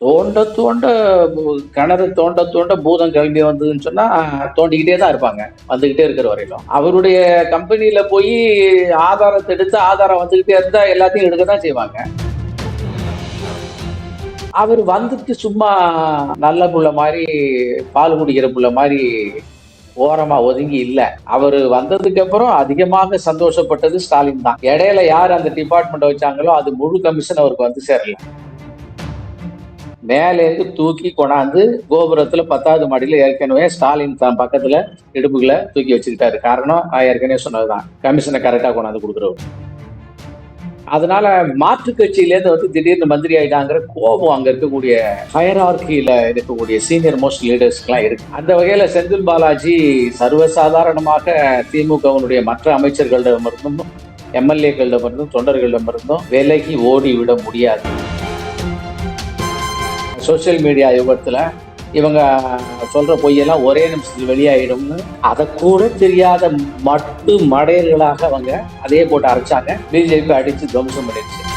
தோண்ட தோண்ட கிணறு தோண்ட தோண்ட பூதம் கிளம்பி வந்ததுன்னு சொன்னா தோண்டிக்கிட்டே தான் இருப்பாங்க. வந்துகிட்டே இருக்கிற வரையிலும். அவருடைய கம்பெனியில போய் ஆதாரத்தை எடுத்து ஆதாரம் வந்துகிட்டே இருந்தா எல்லாத்தையும் எடுக்க தான் செய்வாங்க. அவர் வந்துட்டு சும்மா நல்ல புள்ள மாதிரி பால் குடிக்கிற புள்ள மாதிரி ஓரமா ஒதுங்கி இல்ல. அவர் வந்ததுக்கு அப்புறம் அதிகமாக சந்தோஷப்பட்டது ஸ்டாலின் தான். இடையில யார் அந்த டிபார்ட்மெண்ட் வச்சாங்களோ அது முழு கமிஷன் அவருக்கு வந்து சேரல. மேலேருந்து தூக்கி கொண்டாந்து கோபுரத்துல பத்தாவது மாடியில ஏற்கனவே ஸ்டாலின் தான் பக்கத்துல இடுப்புகளை தூக்கி வச்சுக்கிட்டாரு. காரணம் ஏற்கனவே சொன்னதுதான். கமிஷனை கரெக்டா கொண்டாந்து கொடுக்குறவர். அதனால மாற்று கட்சியிலேருந்து வந்து திடீர்னு மந்திரி ஆயிட்டாங்கிற கோபம் அங்க இருக்கக்கூடிய ஹயரார்கியில இருக்கக்கூடிய சீனியர் மோஸ்ட் லீடர்ஸ்க்கெல்லாம் இருக்கு. அந்த வகையில செந்தில் பாலாஜி சர்வசாதாரணமாக திமுகவினுடைய மற்ற அமைச்சர்களிடமிருந்தும் எம்எல்ஏக்களிடமிருந்தும் தொண்டர்களிடமிருந்தும் விலகி ஓடி விட முடியாது. சோஷியல் மீடியா யுகத்தில் இவங்க சொல்கிற பொய்யெல்லாம் ஒரே நிமிஷத்தில் வெளியாயிடும்னு அதை கூட தெரியாத மட்டு மடையர்களாக அவங்க அதே போட்டு அரைச்சாங்க. பிஜேபி அடித்து துவம்சம் பண்ணிடுச்சு.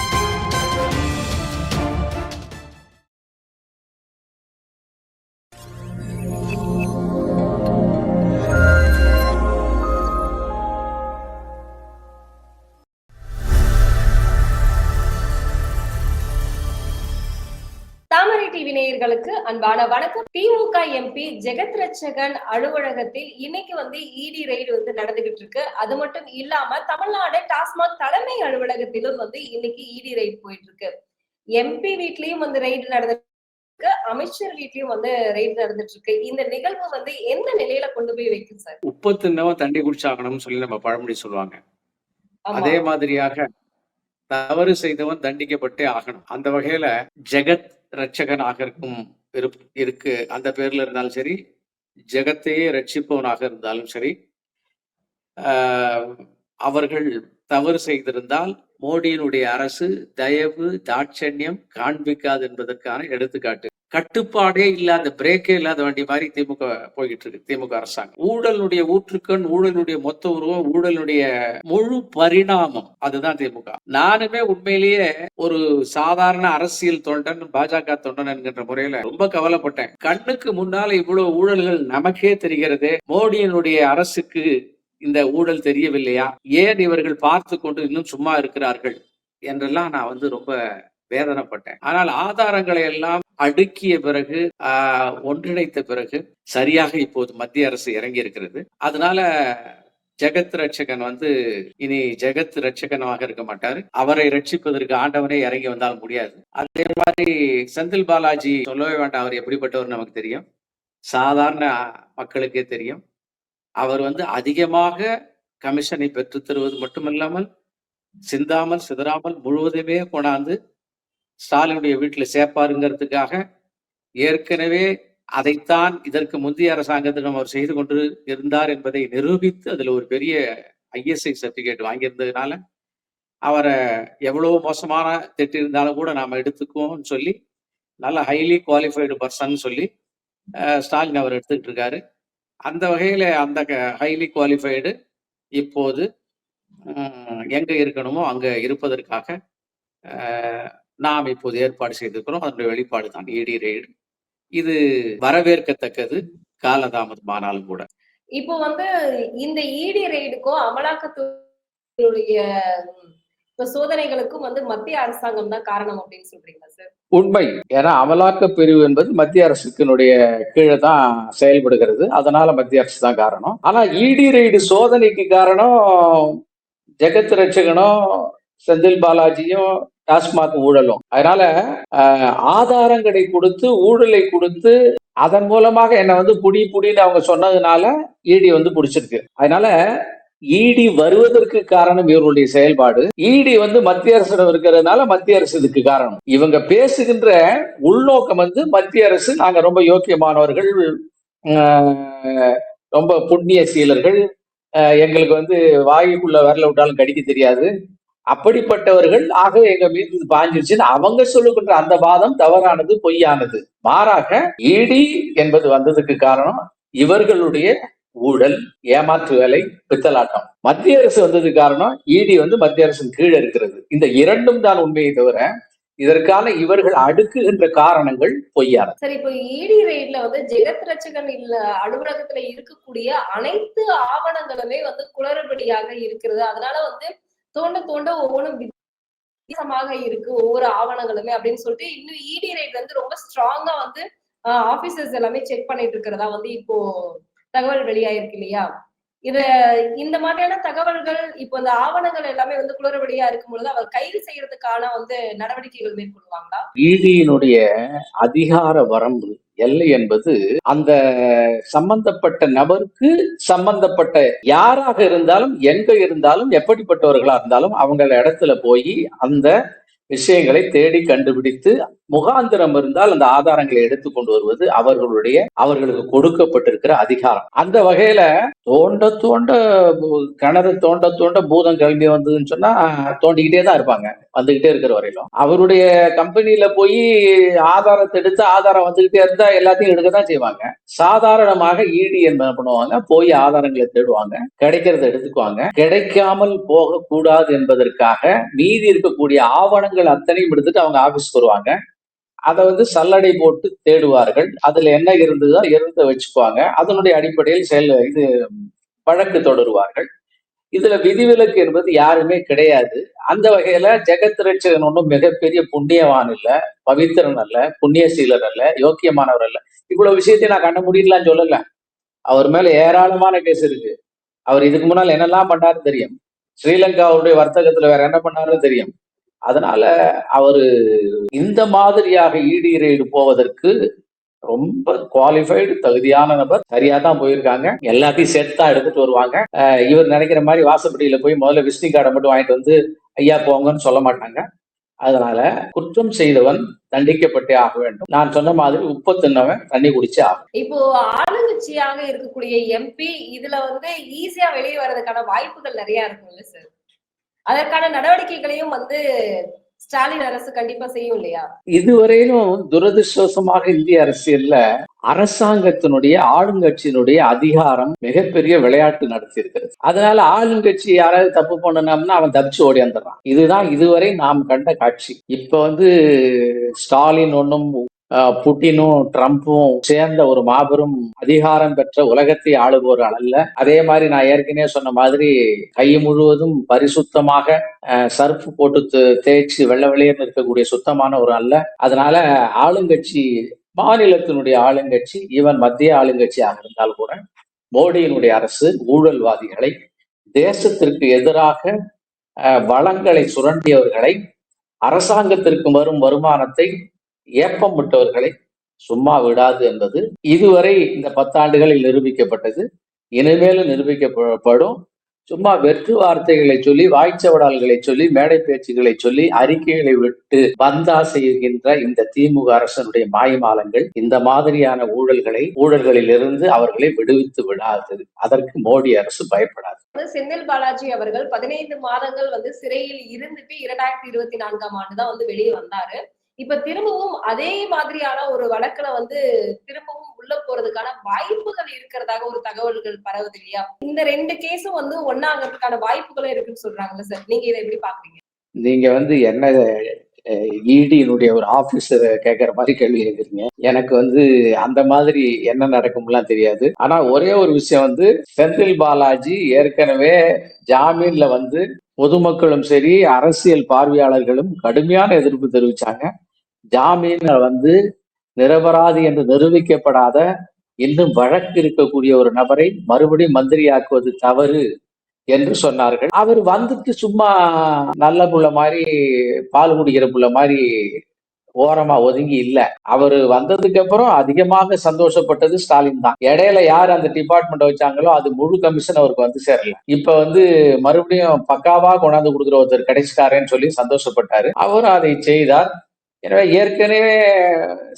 நேயர்களுக்கு அன்பான வணக்கம். திமுக எம்பி ஜெகத் ரட்சகன் அலுவலகத்தில் இன்னைக்கு வந்து இடி ரெய்டு வந்து நடந்துகிட்டு இருக்கு. அது மட்டும் இல்லாம தமிழ்நாடு டாஸ்மாக் தலைமை அலுவலகத்திலும் வந்து இன்னைக்கு இடி ரெய்டு போயிட்டு இருக்கு. எம்பி வீட்லயும் வந்து ரெய்டு நடந்துருக்கு அமைச்சர் வீட்லயும் வந்து ரெய்டு நடந்துட்டு இருக்கு. இந்த நிகழ்வு வந்து எந்த நிலையில கொண்டு போய் வைக்கும் சார்? உப்பு தின்னவன் தண்டி குடிச்சாகணும்னு சொல்லி நம்ம பழமொழி சொல்லுவாங்க. அதே மாதிரியாக தவறு செய்தவன் தண்டிக்கப்பட்டே ஆகணும். அந்த வகையில ஜெகத் ரட்சகனாக இருக்கும் இருப்- இருக்கு. அந்த பேர்ல இருந்தாலும் சரி ஜெகத்தையே ரட்சிப்பவனாக இருந்தாலும் சரி அவர்கள் தவறு செய்திருந்தால் மோடியினுடைய அரசு தயவு தாட்சண்யம் காண்பிக்காது என்பதற்கான எடுத்துக்காட்டு. கட்டுப்பாடே இல்லாத பிரேக்கே இல்லாத வண்டி மாதிரி திமுக போய்கிட்டு இருக்கு திமுக அரசாங்கம். ஊழலுடைய ஊற்றுக்கண் ஊழலுடைய மொத்த உருவம் ஊழலுடைய முழு பரிணாமம் அதுதான் திமுக. நானுமே உண்மையிலேயே ஒரு சாதாரண அரசியல் தொண்டன் பாஜக தொண்டன் என்கின்ற முறையில ரொம்ப கவலைப்பட்டேன். கண்ணுக்கு முன்னால இவ்வளவு ஊழல்கள் நமக்கே தெரிகிறது மோடியினுடைய அரசுக்கு இந்த ஊழல் தெரியவில்லையா? ஏன் இவர்கள் பார்த்து கொண்டு இன்னும் சும்மா இருக்கிறார்கள்? என்றெல்லாம் நான் வந்து ரொம்ப வேதனைப்பட்டேன். ஆனால் ஆதாரங்களை எல்லாம் அடுக்கிய பிறகு ஆஹ், ஒன்றிணைத்த பிறகு சரியாக இப்போது மத்திய அரசு இறங்கி இருக்கிறது அதனால ஜெகத் ரட்சகன் வந்து இனி ஜெகத் ரட்சகனாக இருக்க மாட்டாரு. அவரை ரட்சிப்பதற்கு ஆண்டவனே இறங்கி வந்தால் முடியாது. அதே மாதிரி செந்தில் பாலாஜி சொல்லவே வேண்டாம் அவர் எப்படிப்பட்டவர் நமக்கு தெரியும்? சாதாரண மக்களுக்கே தெரியும். அவர் வந்து அதிகமாக கமிஷனை பெற்றுத் தருவது மட்டுமல்லாமல் சிந்தாமல் சிதறாமல் முழுவதுமே கொண்டாந்து ஸ்டாலினுடைய வீட்டில் சேர்ப்பாருங்கிறதுக்காக ஏற்கனவே அதைத்தான் இதற்கு முந்தைய அரசாங்கத்திடம் அவர் செய்து கொண்டு இருந்தார் என்பதை நிரூபித்து அதில் ஒரு பெரிய ஐஎஸ்ஐ சர்டிஃபிகேட் வாங்கியிருந்ததுனால அவரை எவ்வளவு மோசமான திட்டு இருந்தாலும் கூட நாம் எடுத்துக்குவோம்னு சொல்லி நல்ல ஹைலி குவாலிஃபைடு பர்சன் சொல்லி ஸ்டாலின் அவர் எடுத்துக்கிட்டு இருக்காரு. அந்த வகையில் அந்த ஹைலி குவாலிஃபைடு இப்போது எங்கே இருக்கணுமோ அங்கே இருப்பதற்காக நாம் இப்போது ஏற்பாடு செய்திருக்கிறோம். அதனுடைய வெளிப்பாடு தான் இடி ரெய்டு இது வரவேற்கத்தக்கது காலதாமதமானாலும் கூட. இப்போ வந்து இந்த இடி ம், இப்ப சோதனைகளுக்கும் வந்து மத்திய அரசாங்கம் தான் காரணம் அப்படின்னு சொல்றீங்களா சார் உண்மை. ஏன்னா அமலாக்க பிரிவு என்பது மத்திய அரசுக்கினுடைய கீழே தான் செயல்படுகிறது. அதனால மத்திய அரசு தான் காரணம். ஆனா இடி ரெய்டு சோதனைக்கு காரணம் ஜெகத் ரட்சகனும் செந்தில் பாலாஜியும் டாஸ்மாக் ஊழலும். அதனால ஆதாரங்களை கொடுத்து ஊழலை கொடுத்து அதன் மூலமாக என்னை வந்து புடி புடின்னு அவங்க சொன்னதுனால இடி வந்து பிடிச்சிருக்கு. அதனால இடி வருவதற்கு காரணம் இவர்களுடைய செயல்பாடு. இடி வந்து மத்திய அரசிடம் இருக்கிறதுனால மத்திய அரசு இதுக்கு காரணம். இவங்க பேசுகின்ற உள்நோக்கம் வந்து மத்திய அரசு நாங்க ரொம்ப யோக்கியமானவர்கள் ரொம்ப புண்ணிய சீலர்கள் எங்களுக்கு வந்து வாயுக்குள்ள வரல விட்டாலும் கடிக்க தெரியாது. அப்படிப்பட்டவர்கள் ஆக எங்க மீது பாஞ்சிருச்சுன்னு அவங்க சொல்லுகின்ற அந்த வாதம் தவறானது பொய்யானது. மாறாக இடி என்பது வந்ததுக்கு காரணம் இவர்களுடைய ஊழல் ஏமாற்று வேலை பித்தலாட்டம். மத்திய அரசு வந்ததுக்கு காரணம் இடி வந்து மத்திய அரசின் கீழே இருக்கிறது. இந்த இரண்டும் தான் உண்மையை தவிர இதற்கான இவர்கள் அடுக்குகின்ற காரணங்கள் பொய்யானது. சரி இப்போ இடி ரெய்ட்ல வந்து ஜெகத் ரச்சகன் இல்ல அலுவலகத்துல இருக்கக்கூடிய அனைத்து ஆவணங்களுமே வந்து குளறுபடியாக இருக்கிறது. அதனால வந்து தோண்ட தோண்ட ஒவ்வொன்றும் வித்தியாசமாக இருக்கு ஒவ்வொரு ஆவணங்களுமே அப்படின்னு சொல்லிட்டு இன்னும் இடி ரைட் வந்து ரொம்ப ஸ்ட்ராங்கா வந்து ஆபீசர்ஸ் எல்லாமே செக் பண்ணிட்டு இருக்கிறதா வந்து இப்போ தகவல் வெளியாயிருக்கு இல்லையா? இது இந்த மாதிரியான தகவல்கள் இப்போ இந்த ஆவணங்கள் எல்லாமே வந்து குளறுபடியா இருக்கும் பொழுது அவர் கைது செய்யறதுக்கான வந்து நடவடிக்கைகள் மேற்கொள்வாங்களா? இடியினுடைய அதிகார வரம்பு எல்லை என்பது அந்த சம்பந்தப்பட்ட நபருக்கு சம்பந்தப்பட்ட யாராக இருந்தாலும் எங்க இருந்தாலும் எப்படிப்பட்டவர்களா இருந்தாலும் அவங்க இடத்துல போய் அந்த விஷயங்களை தேடி கண்டுபிடித்து முகாந்திரம் இருந்தால் அந்த ஆதாரங்களை எடுத்து கொண்டு வருவது அவர்களுடைய அவர்களுக்கு கொடுக்கப்பட்டிருக்கிற அதிகாரம். அந்த வகையில தோண்ட தோண்ட கிணறு தோண்ட தோண்ட பூதம் கிளம்பி வந்ததுன்னு சொன்னா தோண்டிக்கிட்டே தான் இருப்பாங்க. வந்துகிட்டே இருக்கிற வரையிலும். அவருடைய கம்பெனியில போய் ஆதாரத்தை எடுத்து ஆதாரம் வந்துகிட்டே இருந்தா எல்லாத்தையும் எடுக்க தான் செய்வாங்க. சாதாரணமாக இடி என்ன பண்ணுவாங்க? போய் ஆதாரங்களை தேடுவாங்க. கிடைக்கிறத எடுத்துக்குவாங்க. கிடைக்காமல் போகக்கூடாது என்பதற்காக மீதி இருக்கக்கூடிய ஆவணங்கள் பொருட்கள் அத்தனையும் எடுத்துட்டு அவங்க ஆபீஸ்க்கு வருவாங்க. அதை வந்து சல்லடை போட்டு தேடுவார்கள். அதுல என்ன இருந்ததோ இருந்த வச்சுக்குவாங்க. அதனுடைய அடிப்படையில் செயல் இது வழக்கு தொடருவார்கள். இதுல விதிவிலக்கு என்பது யாருமே கிடையாது. அந்த வகையில ஜெகத் ரட்சகன் ஒன்றும் மிகப்பெரிய புண்ணியவான் இல்ல பவித்திரன் அல்ல புண்ணியசீலர் அல்ல யோக்கியமானவர் அல்ல. இவ்வளவு விஷயத்தை நான் கண்ண முடியலாம் சொல்லல. அவர் மேல ஏராளமான கேஸ் இருக்கு. அவர் இதுக்கு முன்னால் என்னெல்லாம் பண்ணாரு தெரியும். ஸ்ரீலங்காவுடைய வர்த்தகத்துல வேற என்ன பண்ணாருன்னு தெரியும். அதனால அவரு இந்த மாதிரியாக இடி ரெய்டு போவதற்கு ரொம்ப குவாலிஃபைடு தகுதியான நபர். சரியா தான் போயிருக்காங்க. எல்லாத்தையும் சேர்த்து தான் எடுத்துட்டு வருவாங்க. இவர் நினைக்கிற மாதிரி வாசப்படியில போய் முதல்ல விசிட்டிங் கார்டை மட்டும் வாங்கிட்டு வந்து ஐயா போங்கன்னு சொல்ல மாட்டாங்க. அதனால குற்றம் செய்தவன் தண்டிக்கப்பட்டே ஆக வேண்டும். நான் சொன்ன மாதிரி உப்பு தின்னவன் தண்ணி குடிச்சே ஆகும் இப்போ ஆளுங்கட்சியாக இருக்கக்கூடிய எம்பி இதுல வந்து ஈஸியா வெளியே வர்றதுக்கான வாய்ப்புகள் நிறைய இருக்கும்ல சார் அதற்கான நடவடிக்கைகளையும் வந்து ஸ்டாலின் அரசு கண்டிப்பா செய்யும் இல்லையா? இதுவரையிலும் துரதிருஷ்டவசமாக இந்திய அரசியல்ல அரசாங்கத்தினுடைய ஆளுங்கட்சியினுடைய அதிகாரம் மிகப்பெரிய விளையாட்டு நடத்தி இருக்கிறது அதனால ஆளுங்கட்சி யாராவது தப்பு பண்ணனம்னா அவன் தப்பிச்சு ஓடி வந்துடுறான். இதுதான் இதுவரை நாம் கண்ட காட்சி. இப்ப வந்து ஸ்டாலின் ஒன்னும் புட்டினும் ட்ரம்ப்பும் சேர்ந்த ஒரு மாபெரும் அதிகாரம் பெற்ற உலகத்தை ஆளுபவர் அல்ல. அதே மாதிரி நான் ஏற்கனவே சொன்ன மாதிரி கை முழுவதும் பரிசுத்தமாக சர்ஃப் போட்டு தேய்ச்சி வெள்ளை வெளியேன்னு இருக்கக்கூடிய சுத்தமான ஒரு அல்ல. அதனால ஆளுங்கட்சி மாநிலத்தினுடைய ஆளுங்கட்சி ஈவன் மத்திய ஆளுங்கட்சியாக இருந்தால் கூட மோடியினுடைய அரசு ஊழல்வாதிகளை தேசத்திற்கு எதிராக வளங்களை சுரண்டியவர்களை அரசாங்கத்திற்கு வரும் வருமானத்தை ஏப்பம் விட்டவர்களை சும்மா விடாது என்பது இதுவரை இந்த பத்தாண்டுகளில் நிரூபிக்கப்பட்டது. இனிமேலும் நிரூபிக்கப்படும். சும்மா வெற்று வார்த்தைகளை சொல்லி வாய்ச்சவடால்களை சொல்லி மேடை பேச்சுகளை சொல்லி அறிக்கைகளை விட்டு பந்தா செய்கின்ற இந்த திமுக அரசனுடைய மாயமாலங்கள் இந்த மாதிரியான ஊழல்களை ஊழல்களில் இருந்து அவர்களை விடுவித்து விடாது. அதற்கு மோடி அரசு பயப்படாது. செந்தில் பாலாஜி அவர்கள் பதினைந்து மாதங்கள் வந்து சிறையில் இருந்துட்டு இரண்டாயிரத்தி இருபத்தி நான்காம் ஆண்டு தான் வந்து வெளியே வந்தாரு. இப்ப திரும்பவும் அதே மாதிரியான ஒரு வழக்குல வந்து திரும்பவும் உள்ள போறதுக்கான வாய்ப்புகள் இருக்கிறதாக ஒரு தகவல்கள் பரவுது இல்லையா? இந்த ரெண்டு கேஸும் வந்து ஒன்னாகிறதுக்கான வாய்ப்புகளும் இருக்குன்னு சொல்றாங்கல்ல சார். நீங்க இதை எப்படி பாக்குறீங்க? நீங்க வந்து என்ன இடியினுடைய ஒரு ஆபீசர் கேட்கற மாதிரி கேள்வி கேட்குறீங்க எனக்கு வந்து அந்த மாதிரி என்ன நடக்கும்லாம் தெரியாது. ஆனா ஒரே ஒரு விஷயம் வந்து செந்தில் பாலாஜி ஏற்கனவே ஜாமீன்ல வந்து பொதுமக்களும் சரி அரசியல் பார்வையாளர்களும் கடுமையான எதிர்ப்பு தெரிவிச்சாங்க. ஜாமீன் வந்து நிரபராதி என்று நிரூபிக்கப்படாத இன்னும் வழக்கு இருக்கக்கூடிய ஒரு நபரை மறுபடியும் மந்திரியாக்குவது தவறு என்று சொன்னார்கள். அவர் வந்துட்டு சும்மா நல்ல புள்ள மாதிரி பால் குடிக்கிற புள்ள மாதிரி ஓரமா ஒதுங்கி இல்ல. அவர் வந்ததுக்கு அப்புறம் அதிகமாக சந்தோஷப்பட்டது ஸ்டாலின் தான். இடையில யார் அந்த டிபார்ட்மெண்ட் வச்சாங்களோ அது முழு கமிஷன் அவருக்கு வந்து சேரல. இப்ப வந்து மறுபடியும் பக்காவா கொண்டாந்து கொடுக்குற ஒருத்தர் கிடைச்சிட்டாரேன்னு சொல்லி சந்தோஷப்பட்டாரு. அவர் அதை செய்தார். எனவே ஏற்கனவே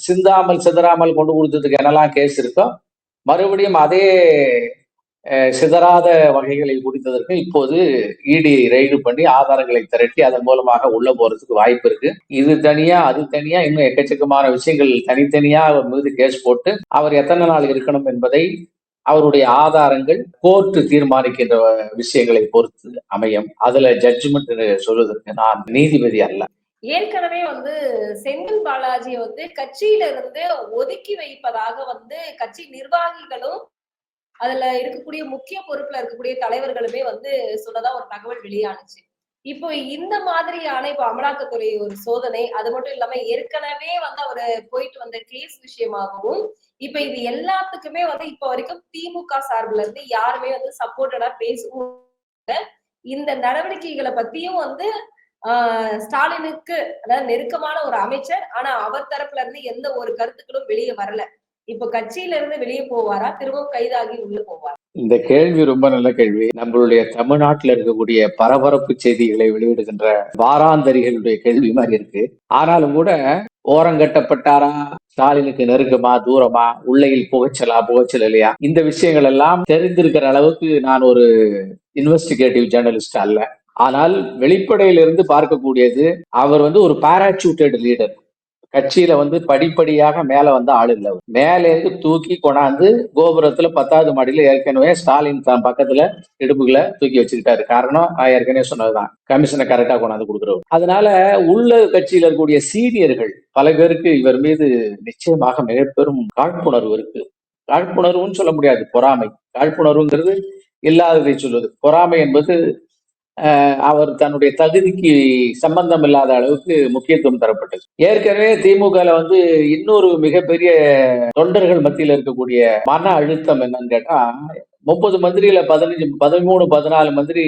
சிந்தாமல் சிதறாமல் கொண்டு கொடுத்ததுக்கு என்னெல்லாம் கேஸ் இருக்கோ மறுபடியும் அதே சிதறாத வகைகளை குடித்ததற்கு இப்போது இடி ரெய்டு பண்ணி ஆதாரங்களை திரட்டி அதன் மூலமாக உள்ள போறதுக்கு வாய்ப்பு இருக்கு. இது தனியா அது தனியா இன்னும் எக்கச்சக்கமான விஷயங்கள் தனித்தனியா அவர் மீது கேஸ் போட்டு அவர் எத்தனை நாள் இருக்கணும் என்பதை அவருடைய ஆதாரங்கள் கோர்ட்டு தீர்மானிக்கின்ற விஷயங்களை பொறுத்து அமையும். அதுல ஜட்ஜ்மெண்ட் சொல்வதற்கு நான் நீதிபதி அல்ல. ஏற்கனவே வந்து செந்தில் பாலாஜியை வந்து கட்சியில இருந்து ஒதுக்கி வைப்பதாக வந்து கட்சி நிர்வாகிகளும் அதுல இருக்கக்கூடிய முக்கிய பொறுப்புல இருக்கக்கூடிய தலைவர்களுமே வந்து சொன்னதா ஒரு தகவல் வெளியானுச்சு. இப்போ இந்த மாதிரியான இப்போ அமலாக்கத்துறை ஒரு சோதனை அது மட்டும் இல்லாம ஏற்கனவே வந்து அவரு போயிட்டு வந்த கேஸ் விஷயமாகவும் இப்ப இது எல்லாத்துக்குமே வந்து இப்ப வரைக்கும் திமுக சார்புல இருந்து யாருமே வந்து சப்போர்ட்டடா பேசவும் இந்த நடவடிக்கைகளை பத்தியும் வந்து ஸ்டாலினுக்கு அதாவது நெருக்கமான ஒரு அமைச்சர் ஆனா அவர் தரப்புல இருந்து எந்த ஒரு கருத்துக்களும் வெளியே வரல. இப்ப கட்சியில இருந்து வெளியே போவாரா? திரும்பவும் கைதாகி உள்ள போவாரா? இந்த கேள்வி ரொம்ப நல்ல கேள்வி. நம்மளுடைய தமிழ்நாட்டில் இருக்கக்கூடிய பரபரப்பு செய்திகளை வெளியிடுகின்ற வாராந்தரிகளுடைய கேள்வி மாதிரி இருக்கு. ஆனாலும் கூட ஓரங்கட்டப்பட்டாரா ஸ்டாலினுக்கு நெருக்கமா தூரமா? உள்ளையில் புகைச்சலா புகைச்சல் இல்லையா? இந்த விஷயங்கள் எல்லாம் தெரிந்திருக்கிற அளவுக்கு நான் ஒரு இன்வெஸ்டிகேட்டிவ் ஜேர்னலிஸ்ட் அல்ல. ஆனால் வெளிப்படையிலிருந்து பார்க்கக்கூடியது அவர் வந்து ஒரு பாராசூட்டட் லீடர் கட்சியில வந்து படிப்படியாக மேல வந்த ஆள் இல்லை அவர். இருந்து தூக்கி கொண்டாந்து கோபுரத்துல பத்தாவது மாடியில ஏற்கனவே ஸ்டாலின் தான் பக்கத்துல இடுப்புகளை தூக்கி வச்சுக்கிட்டாரு. காரணம் நான் ஏற்கனவே சொன்னதுதான். கமிஷனை கரெக்டா கொண்டாந்து கொடுக்குறவர். அதனால உள்ள கட்சியில இருக்கக்கூடிய சீனியர்கள் பல பேருக்கு இவர் மீது நிச்சயமாக மிக பெரும் காழ்ப்புணர்வு இருக்கு. காழ்ப்புணர்வுன்னு சொல்ல முடியாது பொறாமை. காழ்ப்புணர்வுங்கிறது இல்லாததை சொல்வது. பொறாமை என்பது அவர் தன்னுடைய தகுதிக்கு சம்பந்தம் இல்லாத அளவுக்கு முக்கியத்துவம் தரப்பட்டது. ஏற்கனவே திமுக வந்து இன்னொரு மிகப்பெரிய தொண்டர்கள் மத்தியில இருக்கக்கூடிய மன அழுத்தம் என்னன்னு கேட்டா முப்பது மந்திரியில பதினஞ்சு பதிமூணு பதினாலு மந்திரி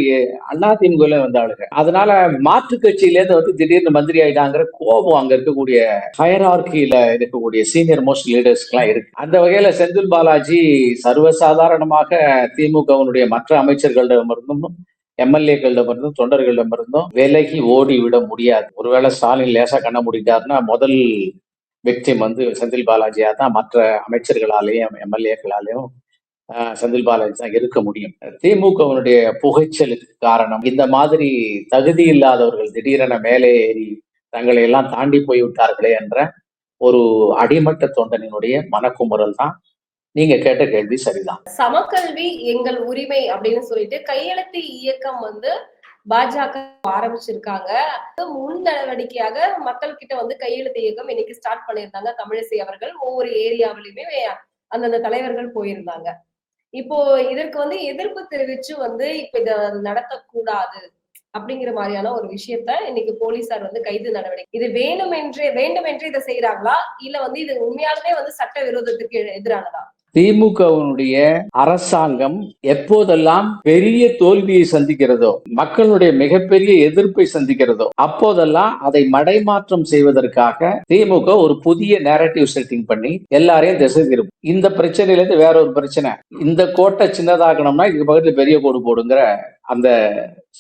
அண்ணா திமுகல வந்தாளுங்க. அதனால மாற்று கட்சியில இருந்து வந்து திடீர்னு மந்திரி ஆயிட்டாங்கிற கோபம் அங்க இருக்கக்கூடிய ஹயரார்கியில இருக்கக்கூடிய சீனியர் மோஸ்ட் லீடர்ஸ்க்கு இருக்கு. அந்த வகையில செந்தில் பாலாஜி சர்வசாதாரணமாக திமுகவுடைய மற்ற அமைச்சர்களிடமிருந்தும் எம்எல்ஏக்களிடமிருந்தும் தொண்டர்களிடமிருந்தும் விலகி ஓடி விட முடியாது. ஒருவேளை ஸ்டாலின் லேசா கண்ண முடிட்டாருன்னா முதல் விக்டிம் வந்து செந்தில் பாலாஜியா தான் மற்ற அமைச்சர்களாலேயும் எம்எல்ஏக்களாலேயும் செந்தில் பாலாஜி தான் இருக்க முடியும். திமுகவினுடைய புகைச்சலுக்கு காரணம் இந்த மாதிரி தகுதி இல்லாதவர்கள் திடீரென மேலே ஏறி தங்களை எல்லாம் தாண்டி போய் விட்டார்களே என்ற ஒரு அடிமட்ட தொண்டனினுடைய மனக்குமுறல் தான் நீங்க கேட்ட கேள்வி சரிதான். சமக்கல்வி எங்கள் உரிமை அப்படின்னு சொல்லிட்டு கையெழுத்து இயக்கம் வந்து பாஜக ஆரம்பிச்சிருக்காங்க. முன் நடவடிக்கையாக மக்கள் கிட்ட வந்து கையெழுத்து இயக்கம் இன்னைக்கு ஸ்டார்ட் பண்ணியிருந்தாங்க. தமிழிசை அவர்கள் ஒவ்வொரு ஏரியாவிலுமே அந்தந்த தலைவர்கள் போயிருந்தாங்க. இப்போ இதற்கு வந்து எதிர்ப்பு தெரிவிச்சு வந்து இப்ப இத நடத்தக்கூடாது அப்படிங்கிற மாதிரியான ஒரு விஷயத்த இன்னைக்கு போலீசார் வந்து கைது நடவடிக்கை. இது வேணுமென்றே வேண்டுமென்றே இதை செய்யறாங்களா இல்ல வந்து இது உண்மையாலுமே வந்து சட்ட விரோதத்துக்கு எதிரானதா? திமுகவினுடைய அரசாங்கம் எப்போதெல்லாம் பெரிய தோல்வியை சந்திக்கிறதோ மக்களுடைய மிகப்பெரிய எதிர்ப்பை சந்திக்கிறதோ அப்போதெல்லாம் அதை மடைமாற்றம் செய்வதற்காக திமுக ஒரு புதிய நேரட்டிவ் செட்டிங் பண்ணி எல்லாரையும் திசை திருப்பும். இந்த பிரச்சனையில இருந்து வேற ஒரு பிரச்சனை. இந்த கோட்டை சின்னதாகணும்னா இதுக்கு பக்கத்துல பெரிய கோடு போடுங்கிற அந்த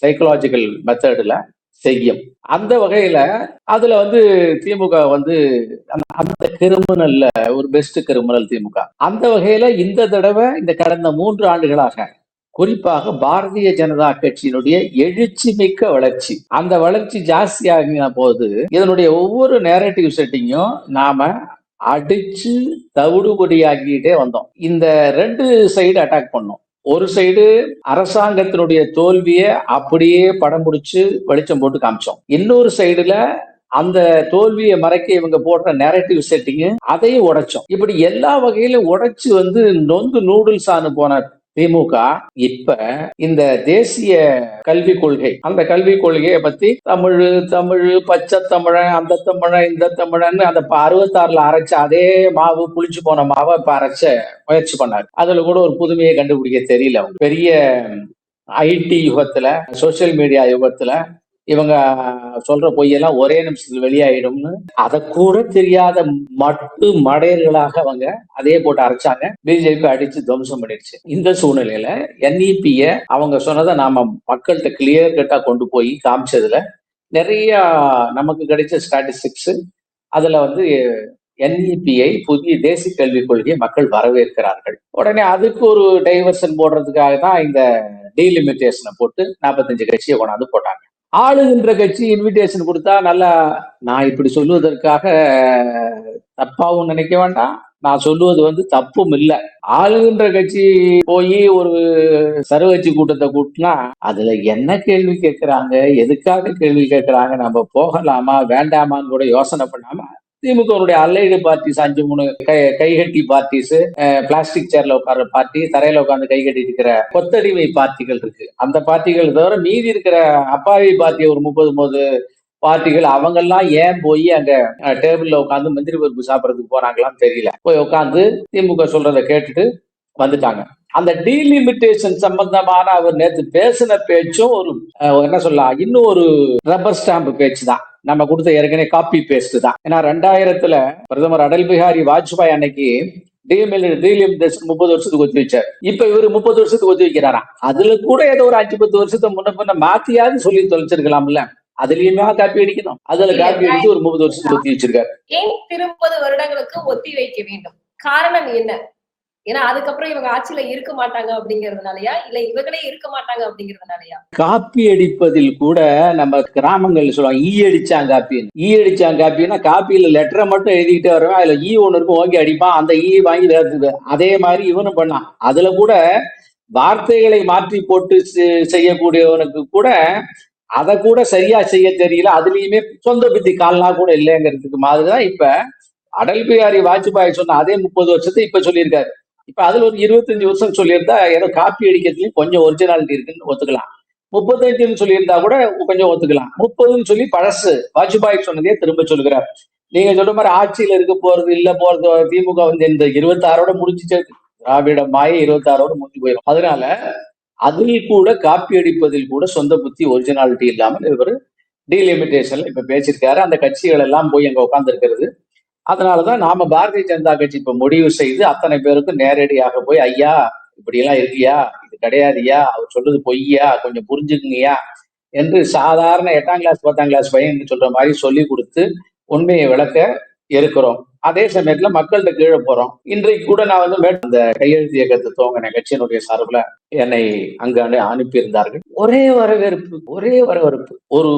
சைக்கலாஜிக்கல் மெத்தடில் செய்யும். அந்த வகையில அதுல வந்து திமுக வந்து அந்த- அந்த கிரிமினல்ல ஒரு பெஸ்ட் கிரிமினல் திமுக. அந்த வகையில இந்த தடவை இந்த கடந்த மூன்று ஆண்டுகளாக குறிப்பாக பாரதிய ஜனதா கட்சியினுடைய எழுச்சி மிக்க வளர்ச்சி. அந்த வளர்ச்சி ஜாஸ்தியாகின போது இதனுடைய ஒவ்வொரு நேரட்டிவ் செட்டிங்கும் நாம அடிச்சு தவிடுபடியாக்கிட்டே வந்தோம். இந்த ரெண்டு சைடு அட்டாக் பண்ணோம். ஒரு சைடு அரசாங்கத்தினுடைய தோல்வியை அப்படியே படம் பிடிச்சு வெளிச்சம் போட்டு காமிச்சோம். இன்னொரு சைடுல அந்த தோல்வியை மறைக்க இவங்க போடுற நேரட்டிவ் செட்டிங்கு அதையும் உடைச்சோம். இப்படி எல்லா வகையிலும் உடைச்சு வந்து நொந்து நூடுல்ஸ் ஆனு போன திமுக இப்ப இந்த தேசிய கல்விக் கொள்கை அந்த கல்விக் கொள்கையை பத்தி தமிழ் தமிழ் பச்சை தமிழன் அந்த தமிழன் இந்த தமிழன்னு அந்த அறுபத்தாறுல அரைச்ச அதே மாவு புளிச்சு போன மாவை இப்ப அரைச்ச முயற்சி பண்ணாரு. அதுல கூட ஒரு புதுமையை கண்டுபிடிக்க தெரியல அவங்க. பெரிய ஐடி யுகத்துல சோசியல் மீடியா யுகத்துல இவங்க சொல்ற பொய்யெல்லாம் ஒரே நிமிஷத்துல வெளியாயிடும்னு. அதை கூட தெரியாத மட்டு மடையர்களாக அவங்க அதே போட்டு அரைச்சாங்க. பிஜேபி அடிச்சு துவம்சம் பண்ணிடுச்சு. இந்த சூழ்நிலையில என்இபிய அவங்க சொன்னதை நாம மக்கள்கிட்ட கிளியர் கட்டா கொண்டு போய் காமிச்சதுல நிறைய நமக்கு கிடைச்ச ஸ்டாட்டிஸ்டிக்ஸ் அதுல வந்து என்இபிஐ புதிய தேசிய கல்விக் கொள்கையை மக்கள் வரவேற்கிறார்கள். உடனே அதுக்கு ஒரு டைவர்ஷன் போடுறதுக்காக தான் இந்த டீலிமிட்டேஷனை போட்டு நாற்பத்தஞ்சு கட்சியை கொண்டாந்து போட்டாங்க. ஆளுகின்ற கட்சி இன்விடேஷன் கொடுத்தா நல்லா நான் இப்படி சொல்லுவதற்காக தப்பாவும் நினைக்க வேண்டாம். நான் சொல்லுவது வந்து தப்பும் இல்லை. ஆளுகின்ற கட்சி போய் ஒரு சர்வகட்சி கூட்டத்தை கூட்டினா அதுல என்ன கேள்வி கேட்கிறாங்க எதுக்காக கேள்வி கேட்கிறாங்க நம்ம போகலாமா வேண்டாமான்னு கூட யோசனை பண்ணாம திமுகவுடைய அல்லைடு பார்ட்டிஸ் அஞ்சு மூணு கை கைகட்டி பார்ட்டிஸ் பிளாஸ்டிக் சேர்ல உட்கார்ற பார்ட்டி தரையில உட்கார்ந்து கை கட்டி இருக்கிற கொத்தடிமை பார்ட்டிகள் இருக்கு. அந்த பார்ட்டிகள் தவிர மீதி இருக்கிற அப்பாவி பார்ட்டி ஒரு முப்பது முப்பது பார்ட்டிகள் அவங்கெல்லாம் ஏன் போய் அங்க டேபிள்ல உட்காந்து மந்திரி பருப்பு சாப்பிட்றதுக்கு போறாங்களான்னு தெரியல. போய் உட்காந்து திமுக சொல்றத கேட்டுட்டு வந்துட்டாங்க. அந்த டீலிமிட்டேஷன் சம்பந்தமான அவர் நேற்று பேசின பேச்சும் ஒரு என்ன சொல்லலாம் இன்னும் ஒரு ரப்பர் ஸ்டாம்ப் பேச்சு தான் நம்ம கொடுத்த ஏற்கனவே காப்பி பேஸ்ட் தான். ஏன்னா ரெண்டாயிரத்துல பிரதமர் அடல் பிஹாரி வாஜ்பாய் அன்னைக்கு டிஎம்எல் டீலிமிட்டேஷன் முப்பது வருஷத்துக்கு ஒத்தி வச்சார். இப்ப இவரு முப்பது வருஷத்துக்கு ஒத்தி வைக்கிறாராம். அதுல கூட ஏதோ ஒரு அஞ்சு பத்து வருஷத்தை முன்ன பின்ன மாத்தியாவது சொல்லி தொலைச்சிருக்கலாம்ல. அதுலயுமே காப்பி அடிக்கணும். அதுல காப்பி அடிச்சு ஒரு முப்பது வருஷத்துக்கு ஒத்தி வச்சிருக்காரு. ஏன் திருப்பது வருடங்களுக்கு ஒத்தி வைக்க வேண்டும்? காரணம் என்ன? ஏன்னா அதுக்கப்புறம் இவங்க ஆட்சியில இருக்க மாட்டாங்க அப்படிங்கறதுனாலயா? இல்ல இவங்களே இருக்க மாட்டாங்க அப்படிங்கறதுனாலயா? காப்பி அடிப்பதில் கூட நம்ம கிராமங்கள் சொல்லுவாங்க ஈ அடிச்சாங்க காப்பின்னு ஈ அடிச்சாங்க காப்பின்னா காப்பியில லெட்டரை மட்டும் எழுதிக்கிட்டே வருவேன். அதுல ஈ ஒண்ணு இருக்கும் ஓங்கி அடிப்பான். அந்த ஈ வாங்கி வேறு அதே மாதிரி இவனும் பண்ணான். அதுல கூட வார்த்தைகளை மாற்றி போட்டு செ- செய்யக்கூடியவனுக்கு கூட அதை கூட சரியா செய்ய தெரியல. அதுலயுமே சொந்த புத்தி கால்னா கூட இல்லைங்கிறதுக்கு மாதிரிதான் இப்ப அடல் பிஹாரி வாஜ்பாய் சொன்ன அதே முப்பது வருஷத்தை இப்ப சொல்லியிருக்காரு. இப்ப அதுல ஒரு இருபத்தஞ்சு வருஷம் சொல்லியிருந்தா ஏதோ காப்பி அடிக்கிறதுலயும் கொஞ்சம் ஒரிஜினாலிட்டி இருக்குன்னு ஒத்துக்கலாம். முப்பத்தஞ்சுன்னு சொல்லியிருந்தா கூட கொஞ்சம் ஒத்துக்கலாம். முப்பதுன்னு சொல்லி பழசு. வாஜ்பாய் சொன்னதே திரும்ப சொல்லுகிறார். நீங்க சொல்ற மாதிரி ஆட்சியில இருக்க போறது இல்ல போறது திமுக வந்து இந்த இருபத்தாறோட முடிச்சுச்சு திராவிட மாய இருபத்தாறோட முடிஞ்சு போயிடும் அதனால அதில் கூட காப்பி அடிப்பதில் கூட சொந்த புத்தி ஒரிஜினாலிட்டி இல்லாமல் இவர் டீலிமிட்டேஷன்ல இப்ப பேசியிருக்காரு. அந்த கட்சிகள் எல்லாம் போய் அங்க உட்கார்ந்து இருக்கிறது அதனாலதான் நாம பாரதிய ஜனதா கட்சி இப்ப முடிவு செய்து அத்தனை பேருக்கும் நேரடியாக போய் ஐயா இப்படி எல்லாம் இருக்கியா? இது கிடையாதுயா அவர் சொல்றது பொய்யா? கொஞ்சம் புரிஞ்சுக்குங்கயா என்று சாதாரண எட்டாம் கிளாஸ் பத்தாம் கிளாஸ் பையன் சொல்ற மாதிரி சொல்லி கொடுத்து உண்மையை விளக்க இருக்கிறோம். அதே சமயத்துல மக்கள்கிட்ட கீழே போறோம். இன்றைக்கு கூட நான் வந்து மேட் அந்த கையெழுத்து இயக்கத்தை துவங்கின கட்சியினுடைய சார்பில் என்னை அங்கு அனுப்பியிருந்தார்கள். ஒரே வரவேற்பு ஒரே வரவேற்பு. ஒரு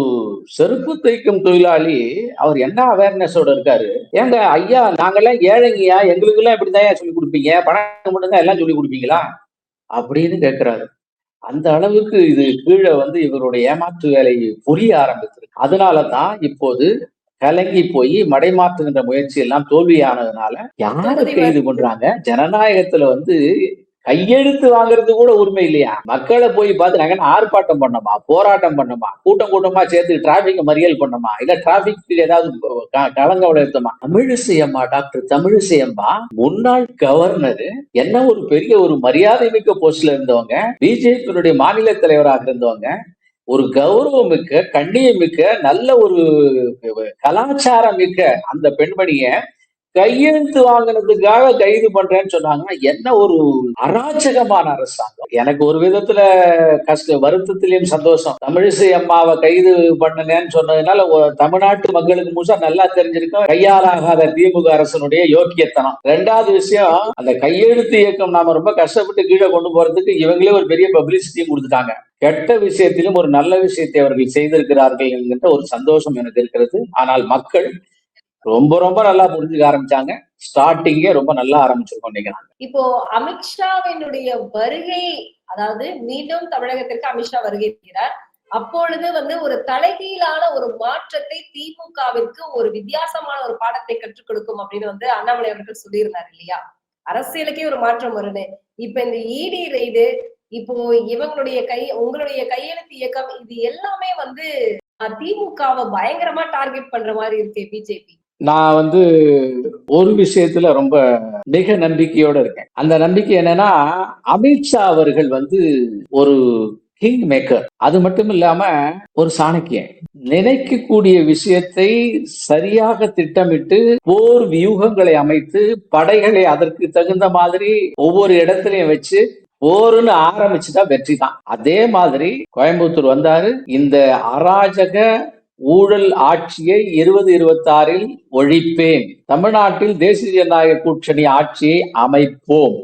செருப்பு தைக்கும் தொழிலாளி அவர் என்ன அவேர்னஸோட இருக்காரு? ஏங்க ஐயா நாங்கெல்லாம் ஏழைங்கய்யா எங்களுக்கு எல்லாம் இப்படிதான் சொல்லி கொடுப்பீங்க? பணம் மட்டும்தான் எல்லாம் சொல்லி கொடுப்பீங்களா? அப்படின்னு கேட்கிறாரு. அந்த அளவுக்கு இது கீழே வந்து இவருடைய ஏமாற்று வேலை புரிய ஆரம்பித்திருக்கு அதனால தான் இப்போது கலங்கி போய் மடைமாற்றுகின்ற முயற்சி எல்லாம் தோல்வியானதுனால யாரை கைது பண்றாங்க? ஜனநாயகத்துல வந்து கையெழுத்து வாங்குறது கூட உரிமை இல்லையா? மக்களை போய் பார்த்து நாங்க ஆர்ப்பாட்டம் பண்ணோமா? போராட்டம் பண்ணோமா? கூட்டம் கூட்டமா சேர்த்து டிராபிக் மறியல் பண்ணோமா? இல்ல டிராபிக் ஏதாவது க- களங்க விளையாட்டுமா தமிழிசை அம்மா டாக்டர் தமிழிசை அம்மா முன்னாள் கவர்னர் என்ன ஒரு பெரிய ஒரு மரியாதை மிக்க போஸ்ட்ல இருந்தவங்க பிஜேபியினுடைய மாநில தலைவராக இருந்தவங்க ஒரு கௌரவமிக்க கண்ணியமிக்க மிக்க நல்ல ஒரு கலாச்சாரம் மிக்க அந்த பெண்மணிய கையெழுத்து வாங்கினதுக்காக கைது பண்றேன்னு சொன்னாங்கன்னா என்ன ஒரு அராஜகமான அரசாங்கம். எனக்கு ஒரு விதத்துல கஷ்ட வருத்தத்திலையும் சந்தோஷம். தமிழிசை அம்மாவை கைது பண்ணனேன்னு சொன்னதுனால தமிழ்நாட்டு மக்களுக்கு முழுசா நல்லா தெரிஞ்சிருக்கும். கையாலாகாத திமுக அரசனுடைய யோக்கியத்தனம். ரெண்டாவது விஷயம் அந்த கையெழுத்து இயக்கம் நாம ரொம்ப கஷ்டப்பட்டு கீழே கொண்டு போறதுக்கு இவங்களே ஒரு பெரிய பப்ளிசிட்டியும் கொடுத்துட்டாங்க. கெட்ட விஷயத்திலும் ஒரு நல்ல விஷயத்தை அவர்கள் செய்திருக்கிறார்கள் என்கின்ற ஒரு சந்தோஷம் எனக்கு இருக்கிறது. ஆனால் மக்கள் ரொம்ப ரொம்ப நல்லா புரிஞ்சுக்க ஆரம்பிச்சாங்க. ஸ்டார்டிங்கே ரொம்ப நல்லா ஆரம்பிச்சிருக்கோம் நினைக்கிறாங்க இப்போ அமித்ஷாவினுடைய வருகை அதாவது மீண்டும் தமிழகத்திற்கு அமித்ஷா வருகை இருக்கிறார் அப்பொழுது வந்து ஒரு தலைகீழான ஒரு மாற்றத்தை திமுகவிற்கு ஒரு வித்தியாசமான ஒரு பாடத்தை கற்றுக் கொடுக்கும் அப்படின்னு வந்து அண்ணாமலை அவர்கள் சொல்லியிருந்தார் இல்லையா? அரசியலுக்கே ஒரு மாற்றம் வருது இப்ப இந்த இடி ரெய்டு இப்போ இவங்களுடைய கை உங்களுடைய கையெழுத்து இயக்கம் இது எல்லாமே வந்து திமுகவை பயங்கரமா டார்கெட் பண்ற மாதிரி இருக்கு பிஜேபி. நான் வந்து ஒரு விஷயத்துல ரொம்ப மிக நம்பிக்கையோட இருக்கேன். அந்த நம்பிக்கை என்னன்னா அமித்ஷா அவர்கள் வந்து ஒரு கிங் மேக்கர் அது மட்டும் இல்லாம ஒரு சாணக்கியன். நினைக்கக்கூடிய விஷயத்தை சரியாக திட்டமிட்டு போர் வியூகங்களை அமைத்து படைகளை அதற்கு தகுந்த மாதிரி ஒவ்வொரு இடத்துலயும் வச்சு போர்னு ஆரம்பிச்சுட்டா வெற்றி தான். அதே மாதிரி கோயம்புத்தூர் வந்தாரு. இந்த அராஜக ஊழல் ஆட்சியை இருபது இருபத்தி ஆறில் ஒழிப்பேன். தமிழ்நாட்டில் தேசிய ஜனநாயக கூட்டணி ஆட்சியை அமைப்போம்.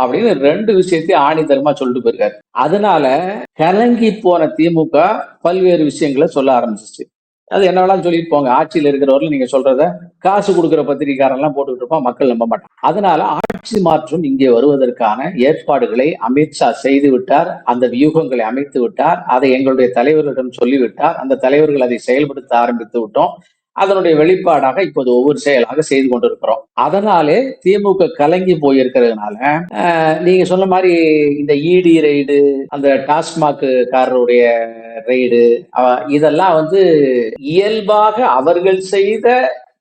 அப்படின்னு ரெண்டு விஷயத்தையும் ஆணித்தரமா சொல்லிட்டு போயிருக்காரு. அதனால கலங்கி போன திமுக பல்வேறு விஷயங்களை சொல்ல ஆரம்பிச்சிச்சு. அது என்ன வேணாலும் சொல்லிட்டு போங்க. ஆட்சியில் இருக்கிறவர்கள் நீங்க சொல்றத காசு கொடுக்குற பத்திரிகாரெல்லாம் போட்டுக்கிட்டு இருப்போம் மக்கள் நம்ப மாட்டாங்க அதனால ஆட்சி மாற்றம் இங்கே வருவதற்கான ஏற்பாடுகளை அமித்ஷா செய்து விட்டார். அந்த வியூகங்களை அமைத்து விட்டார். அதை எங்களுடைய தலைவர்களிடம் சொல்லிவிட்டார். அந்த தலைவர்கள் அதை செயல்படுத்த ஆரம்பித்து விட்டோம். அதனுடைய வெளிப்பாடாக இப்போது ஒவ்வொரு செயலாக செய்து கொண்டிருக்கிறோம். அதனாலே திமுக கலங்கி போயிருக்கிறதுனால நீங்க சொன்ன மாதிரி இந்த இடி ரெய்டு அந்த டாஸ்மாக் காரருடைய ரெய்டு இதெல்லாம் வந்து இயல்பாக அவர்கள் செய்த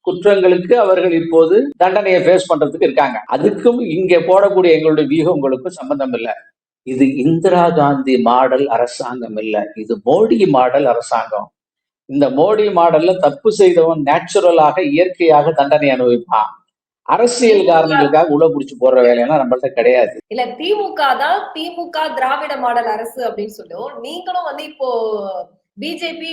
குற்றங்களுக்கு அவர்கள் இப்போது தண்டனையை ஃபேஸ் பண்றதுக்கு இருக்காங்க. அதுக்கும் இங்க போடக்கூடிய எங்களுடைய வியூகங்களுக்கும் சம்பந்தம் இல்லை. இது இந்திரா காந்தி மாடல் அரசாங்கம் இல்ல. இது மோடி மாடல் அரசாங்கம். இந்த மோடி மாடல்ல தப்பு செய்தவன் நேச்சுரலாக இயற்கையாக தண்டனை அனுபவிப்பான். அரசியல் காரணங்களுக்காக உள்ள புடிச்சு போற வேலையெல்லாம் நம்மள்ட்ட கிடையாது. இல்ல திமுக தான் திமுக திராவிட மாடல் அரசு அப்படின்னு சொல்லுவோம் நீங்களும் வந்து இப்போ பிஜேபி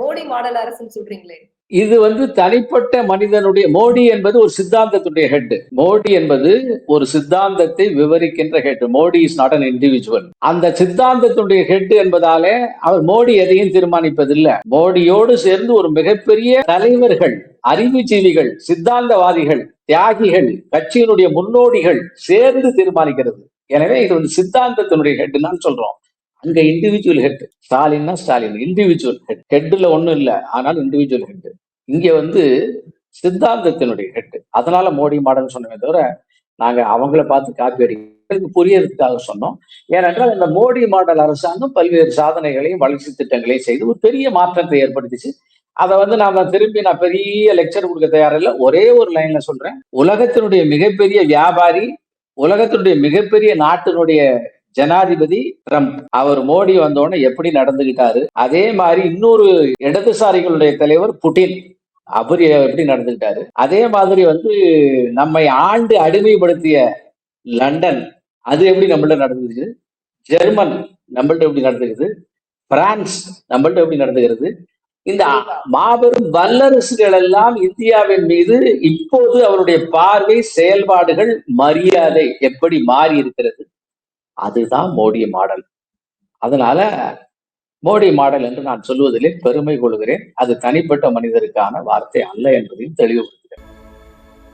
மோடி மாடல் அரசுன்னு சொல்றீங்களே. இது வந்து தனிப்பட்ட மனிதனுடைய மோடி என்பது ஒரு சித்தாந்தத்துடைய ஹெட் மோடி என்பது ஒரு சித்தாந்தத்தை விவரிக்கின்ற head Modi is not an individual அந்த சித்தாந்தத்துடைய ஹெட் என்பதாலே அவர் மோடி எதையும் தீர்மானிப்பதில்லை. மோடியோடு சேர்ந்து ஒரு மிகப்பெரிய தலைவர்கள் அறிவுஜீவிகள் சித்தாந்தவாதிகள் தியாகிகள் கட்சியினுடைய முன்னோடிகள் சேர்ந்து தீர்மானிக்கிறது. எனவே இது வந்து சித்தாந்தத்தினுடைய ஹெட் தான் சொல்றோம். அங்க இண்டிவிஜுவல் ஹெட் ஸ்டாலின்னா ஸ்டாலின் இண்டிவிஜுவல் ஹெட் ஹெட்ல ஒன்றும் இல்லை ஆனால் இண்டிவிஜுவல் ஹெட் இங்க வந்து சித்தாந்தத்தினுடைய ஹெட் அதனால மோடி மாடல் சொன்னமே தவிர நாங்க அவங்கள பார்த்து காப்பி அடிக்க புரியறதுக்காக சொன்னோம். ஏனென்றால் இந்த மோடி மாடல் அரசாங்கம் பல்வேறு சாதனைகளையும் வளர்ச்சி திட்டங்களையும் செய்து ஒரு பெரிய மாற்றத்தை ஏற்படுத்திச்சு. அதை வந்து நான் திரும்பி நான் பெரிய லெக்சர் கொடுக்க தயாரில்லை ஒரே ஒரு லைன்ல சொல்றேன். உலகத்தினுடைய மிகப்பெரிய வியாபாரி உலகத்தினுடைய மிகப்பெரிய நாட்டினுடைய ஜனாதிபதி ட்ரம்ப். அவர் மோடி வந்தோடனே எப்படி நடந்துகிட்டாரு? அதே மாதிரி இன்னொரு இடதுசாரிகளுடைய தலைவர் புட்டின். அவர் எப்படி நடந்துகிட்டாரு? அதே மாதிரி வந்து நம்மை ஆண்டு அடிமைப்படுத்திய லண்டன் அது எப்படி நம்மள்ட்ட நடந்துச்சு ஜெர்மன் நம்மள்ட்ட எப்படி நடந்துக்குது பிரான்ஸ் நம்மள்ட்ட எப்படி நடந்துகிறது இந்த மாபெரும் வல்லரசுகள் எல்லாம் இந்தியாவின் மீது இப்போது அவருடைய பார்வை செயல்பாடுகள் மரியாதை எப்படி மாறி இருக்கிறது அதுதான் மோடி மாடல். அதனால மோடி மாடல் என்று நான் சொல்வதிலே பெருமை கொள்கிறேன். அது தனிப்பட்ட மனிதருக்கான வார்த்தை அல்ல என்பதையும் தெளிவு